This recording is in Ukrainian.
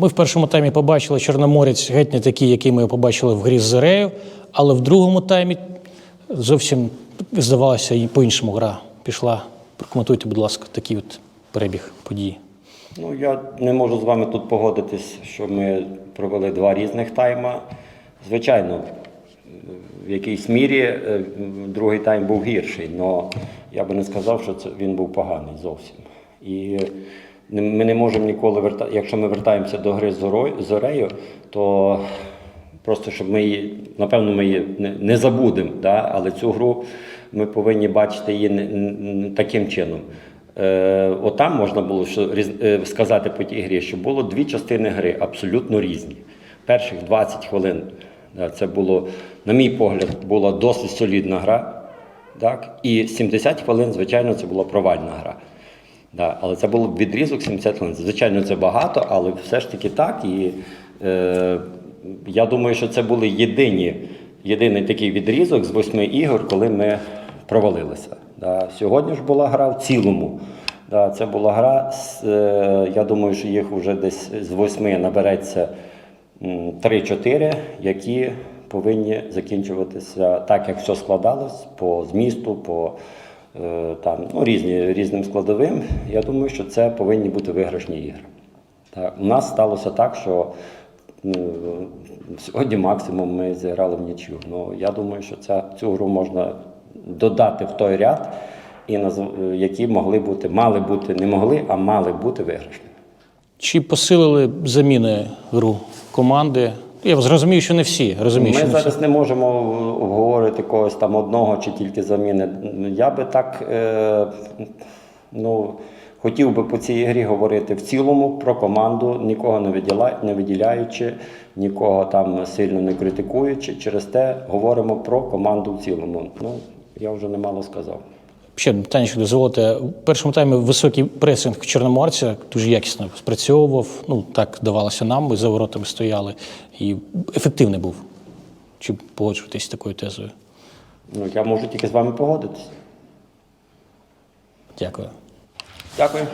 Ми в першому таймі побачили Чорноморець геть не такий, який ми побачили в грі з Зерею, але в другому таймі зовсім здавалося, і по-іншому гра пішла. Прокоментуйте, будь ласка, такий от перебіг подій. Ну, я не можу з вами тут погодитись, що ми провели два різних тайма. Звичайно, в якійсь мірі е, другий тайм був гірший, але я би не сказав, що це він був поганий зовсім. І ми не можемо ніколи вертати, якщо ми вертаємося до гри зорею, то просто щоб ми її, напевно, ми її не, забудемо, да? але цю гру ми повинні бачити її таким чином. Е, отам можна було е, сказати по тій грі, що було дві частини гри абсолютно різні. Перших 20 хвилин це було, на мій погляд, була досить солідна гра. Так? І 70 хвилин, звичайно, це була провальна гра. Да, але це було відрізок 70 хвилин. Звичайно, це багато, але все ж таки так. І е, я думаю, що це були єдині, єдиний такий відрізок з восьми ігор, коли ми провалилися. Да. Сьогодні ж була гра в цілому. Да, це була гра, е, я думаю, що їх вже десь з восьми набереться 3-4, які повинні закінчуватися так, як все складалось по змісту, по там, ну, різні, різним складовим. Я думаю, що це повинні бути виграшні ігри. Так, у нас сталося так, що ну, сьогодні максимум ми зіграли в нічю. Ну, я думаю, що ця, цю гру можна додати в той ряд, і які могли бути, мали бути, не могли, а мали бути виграшні. Чи посилили заміни гру команди? Я зрозумію, що не всі. Розумію, Ми що не всі. зараз не можемо обговорити когось там одного чи тільки заміни. Я би так е, ну, хотів би по цій грі говорити в цілому про команду, нікого не, виділа, не виділяючи, нікого там сильно не критикуючи. Через те говоримо про команду в цілому. Ну, я вже немало сказав. Ще питання, що дозволите. У першому таймі високий пресинг Чорноморця дуже якісно спрацьовував. Ну, так давалося нам, ми за воротами стояли. І ефективний був. Чи погоджуєтесь з такою тезою? Ну, я можу тільки з вами погодитися. Дякую. Дякую.